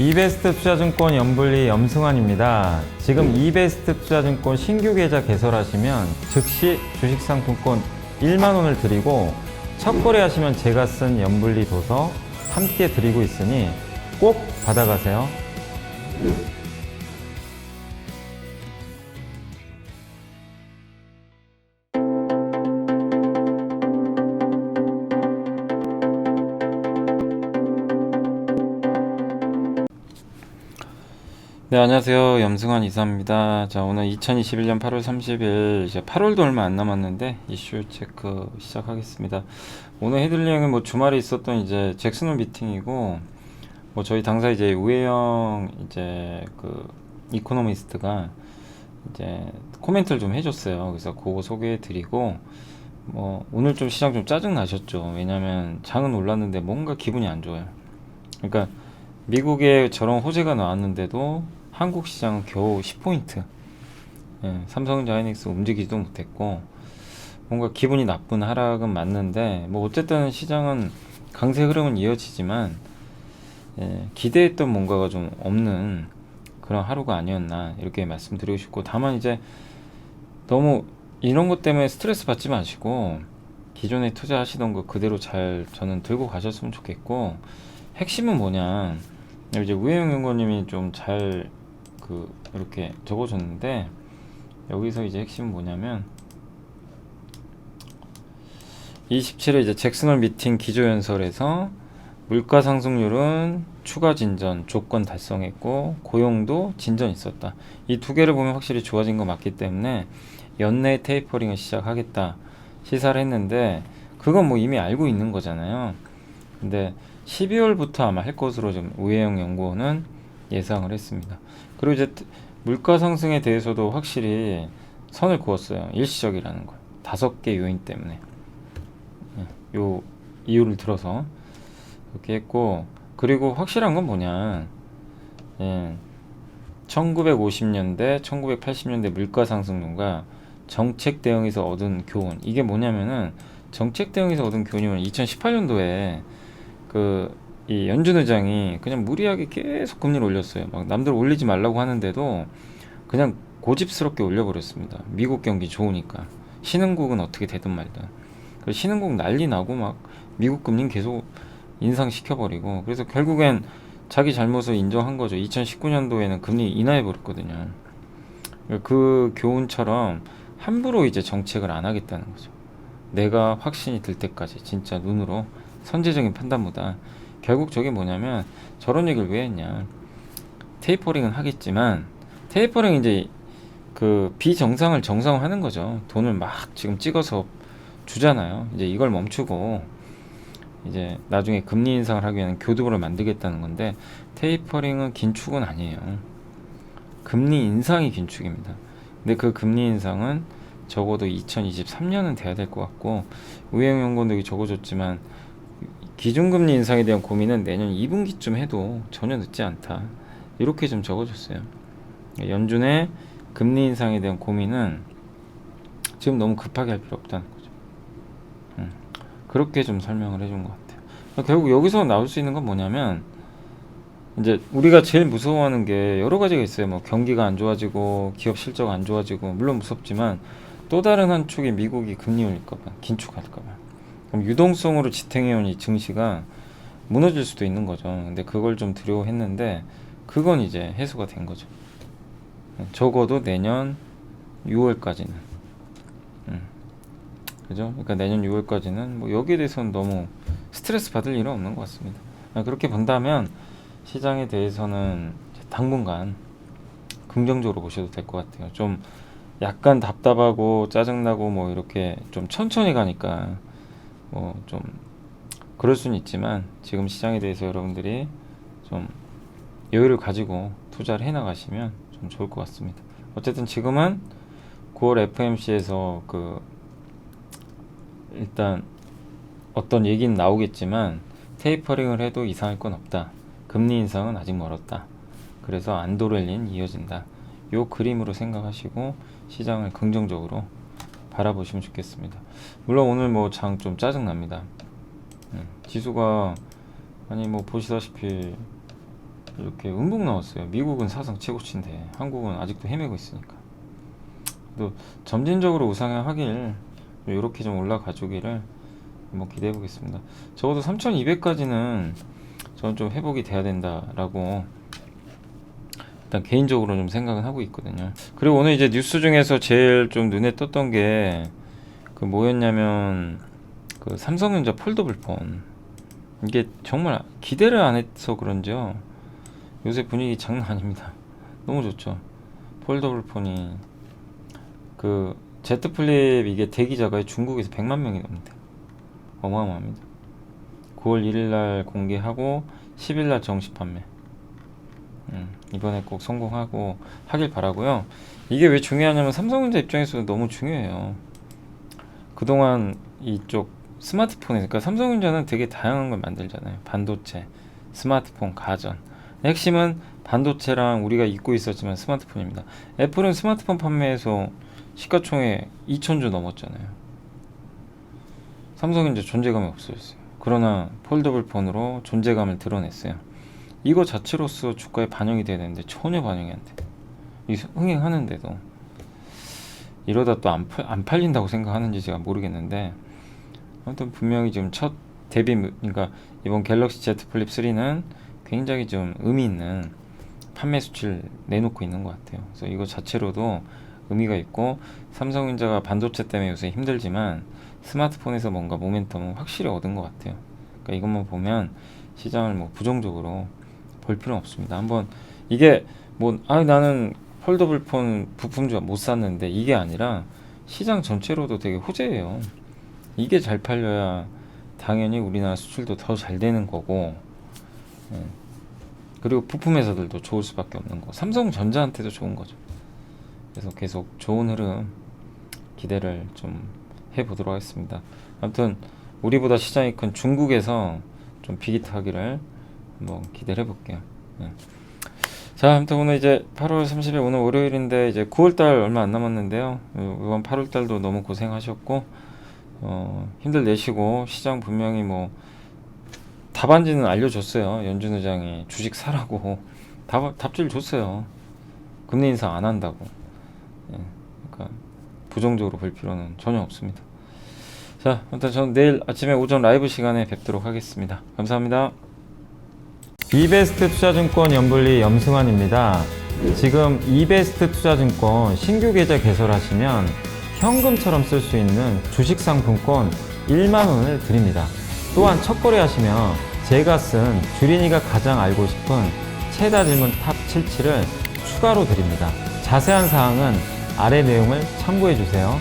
이베스트 투자증권 연불리 염승환입니다. 지금 이베스트 투자증권 신규 계좌 개설하시면 즉시 주식 상품권 1만 원을 드리고 첫 거래하시면 제가 쓴 연불리 도서 함께 드리고 있으니 꼭 받아가세요. 네, 안녕하세요. 염승환 이사입니다. 자, 오늘 2021년 8월 30일, 이제 8월도 얼마 안 남았는데, 이슈 체크 시작하겠습니다. 오늘 해드릴 내용은 뭐 주말에 있었던 이제 잭슨홀 미팅이고, 뭐 저희 당사 이제 우혜영 이제 그 이코노미스트가 이제 코멘트를 좀 해줬어요. 그래서 그거 소개해 드리고, 뭐 오늘 좀 시장 좀 짜증 나셨죠. 왜냐면 장은 올랐는데 뭔가 기분이 안 좋아요. 그러니까 미국에 저런 호재가 나왔는데도 한국 시장은 겨우 10포인트. 예, 삼성전자 하이닉스 움직이지도 못했고 뭔가 기분이 나쁜 하락은 맞는데 뭐 어쨌든 시장은 강세 흐름은 이어지지만 예, 기대했던 뭔가가 좀 없는 그런 하루가 아니었나 이렇게 말씀드리고 싶고 다만 이제 너무 이런 것 때문에 스트레스 받지 마시고 기존에 투자하시던 거 그대로 잘 저는 들고 가셨으면 좋겠고 핵심은 뭐냐 이제 우혜영 연구원님이 좀 잘 그 이렇게 적어줬는데 여기서 이제 핵심은 뭐냐면 27일 이제 잭슨홀 미팅 기조연설에서 물가 상승률은 추가 진전 조건 달성했고 고용도 진전 있었다. 이 두 개를 보면 확실히 좋아진 거 맞기 때문에 연내 테이퍼링을 시작하겠다 시사를 했는데 그건 뭐 이미 알고 있는 거잖아요. 근데 12월부터 아마 할 것으로 좀 우혜영 연구원은 예상을 했습니다. 그리고 이제 물가 상승에 대해서도 확실히 선을 그었어요. 일시적이라는 걸. 다섯 개 요인 때문에. 예, 요 이유를 들어서 그렇게 했고 그리고 확실한 건 뭐냐. 예, 1950년대, 1980년대 물가 상승률과 정책 대응에서 얻은 교훈. 이게 뭐냐면은 정책 대응에서 얻은 교훈이면 2018년도에 그 이 연준 의장이 그냥 무리하게 계속 금리를 올렸어요. 막 남들 올리지 말라고 하는데도 그냥 고집스럽게 올려버렸습니다. 미국 경기 좋으니까 신흥국은 어떻게 되든 말든. 그 신흥국 난리 나고 막 미국 금리는 계속 인상시켜버리고 그래서 결국엔 자기 잘못을 인정한 거죠. 2019년도에는 금리 인하해 버렸거든요. 그 교훈처럼 함부로 이제 정책을 안 하겠다는 거죠. 내가 확신이 들 때까지 진짜 눈으로 선제적인 판단보다 결국 저게 뭐냐면 저런 얘기를 왜 했냐. 테이퍼링은 하겠지만 테이퍼링 이제 그 비정상을 정상화하는 거죠. 돈을 막 지금 찍어서 주잖아요. 이제 이걸 멈추고 이제 나중에 금리 인상을 하기 위한 교두보를 만들겠다는 건데 테이퍼링은 긴축은 아니에요. 금리 인상이 긴축입니다. 근데 그 금리 인상은 적어도 2023년은 돼야 될 것 같고 우영 연구원도 여기 적어줬지만 기준금리 인상에 대한 고민은 내년 2분기쯤 해도 전혀 늦지 않다. 이렇게 좀 적어줬어요. 연준의 금리 인상에 대한 고민은 지금 너무 급하게 할 필요 없다는 거죠. 음, 그렇게 좀 설명을 해준 것 같아요. 결국 여기서 나올 수 있는 건 뭐냐면 이제 우리가 제일 무서워하는 게 여러 가지가 있어요. 뭐 경기가 안 좋아지고 기업 실적 안 좋아지고 물론 무섭지만 또 다른 한 축이 미국이 금리 올릴까봐 긴축할까봐. 그럼 유동성으로 지탱해온 이 증시가 무너질 수도 있는 거죠. 근데 그걸 좀 두려워했는데 그건 이제 해소가 된 거죠. 적어도 내년 6월까지는. 음. 그죠? 그러니까 내년 6월까지는 뭐 여기에 대해서는 너무 스트레스 받을 일은 없는 것 같습니다. 아, 그렇게 본다면 시장에 대해서는 당분간 긍정적으로 보셔도 될 것 같아요. 좀 약간 답답하고 짜증나고 뭐 이렇게 좀 천천히 가니까 뭐 좀 그럴 수는 있지만 지금 시장에 대해서 여러분들이 좀 여유를 가지고 투자를 해 나가시면 좀 좋을 것 같습니다. 어쨌든 지금은 9월 FMC에서 그 일단 어떤 얘기는 나오겠지만 테이퍼링을 해도 이상할 건 없다. 금리 인상은 아직 멀었다. 그래서 안도렐린 이어진다. 요 그림으로 생각하시고 시장을 긍정적으로 바라보시면 좋겠습니다. 물론 오늘 뭐 장 좀 짜증 납니다. 음, 지수가 아니 뭐 보시다시피 이렇게 음봉 나왔어요. 미국은 사상 최고치인데 한국은 아직도 헤매고 있으니까. 또 점진적으로 우상향하길 이렇게 좀 올라가 주기를 한번 기대해 보겠습니다. 적어도 3,200까지는 저는 좀 회복이 돼야 된다라고 일단 개인적으로 좀 생각은 하고 있거든요. 그리고 오늘 이제 뉴스 중에서 제일 좀 눈에 떴던 게 그 뭐였냐면 그 삼성전자 폴더블 폰 이게 정말 기대를 안 해서 그런지요. 요새 분위기 장난 아닙니다. 너무 좋죠. 폴더블 폰이 그 Z 플립 이게 대기자가 중국에서 100만 명이 넘는데 어마어마합니다. 9월 1일 날 공개하고 10일 날 정식 판매. 음, 이번에 꼭 성공하고 하길 바라고요. 이게 왜 중요하냐면 삼성전자 입장에서도 너무 중요해요. 그동안 이쪽 스마트폰에 그러니까 삼성전자는 되게 다양한 걸 만들잖아요. 반도체, 스마트폰, 가전. 핵심은 반도체랑 우리가 잊고 있었지만 스마트폰입니다. 애플은 스마트폰 판매에서 시가총액 2천조 넘었잖아요. 삼성전자 존재감이 없어졌어요. 그러나 폴더블 폰으로 존재감을 드러냈어요. 이거 자체로서 주가에 반영이 돼야 되는데 전혀 반영이 안 돼. 이 흥행하는데도 이러다 또 안 안 팔린다고 생각하는지 제가 모르겠는데 아무튼 분명히 지금 첫 데뷔 무- 그러니까 이번 갤럭시 Z 플립 3는 굉장히 좀 의미 있는 판매 수치를 내놓고 있는 것 같아요. 그래서 이거 자체로도 의미가 있고 삼성전자가 반도체 때문에 요새 힘들지만 스마트폰에서 뭔가 모멘텀은 확실히 얻은 것 같아요. 그러니까 이것만 보면 시장을 뭐 부정적으로 볼 필요는 없습니다. 한번 이게 뭐 아 나는 폴더블 폰 부품주 못 샀는데 이게 아니라 시장 전체로도 되게 호재예요. 이게 잘 팔려야 당연히 우리나라 수출도 더 잘 되는 거고 예. 그리고 부품 회사들도 좋을 수밖에 없는 거. 삼성전자한테도 좋은 거죠. 그래서 계속 좋은 흐름 기대를 좀 해보도록 하겠습니다. 아무튼 우리보다 시장이 큰 중국에서 좀 비기타기를 한번 기대를 해볼게요. 예. 자, 아무튼 오늘 이제 8월 30일 오늘 월요일인데 이제 9월달 얼마 안 남았는데요. 어, 이번 8월달도 너무 고생하셨고 어, 힘들 내시고 시장 분명히 뭐 답안지는 알려줬어요. 연준 의장이 주식 사라고 답, 답지를 줬어요. 금리 인상 안 한다고. 예, 그러니까 부정적으로 볼 필요는 전혀 없습니다. 자, 아무튼 저는 내일 아침에 오전 라이브 시간에 뵙도록 하겠습니다. 감사합니다. 이베스트 투자증권 연불리 염승환입니다. 지금 이베스트 투자증권 신규 계좌 개설하시면 현금처럼 쓸 수 있는 주식 상품권 1만 원을 드립니다. 또한 첫 거래 하시면 제가 쓴 주린이가 가장 알고 싶은 최다 질문 탑 77을 추가로 드립니다. 자세한 사항은 아래 내용을 참고해 주세요.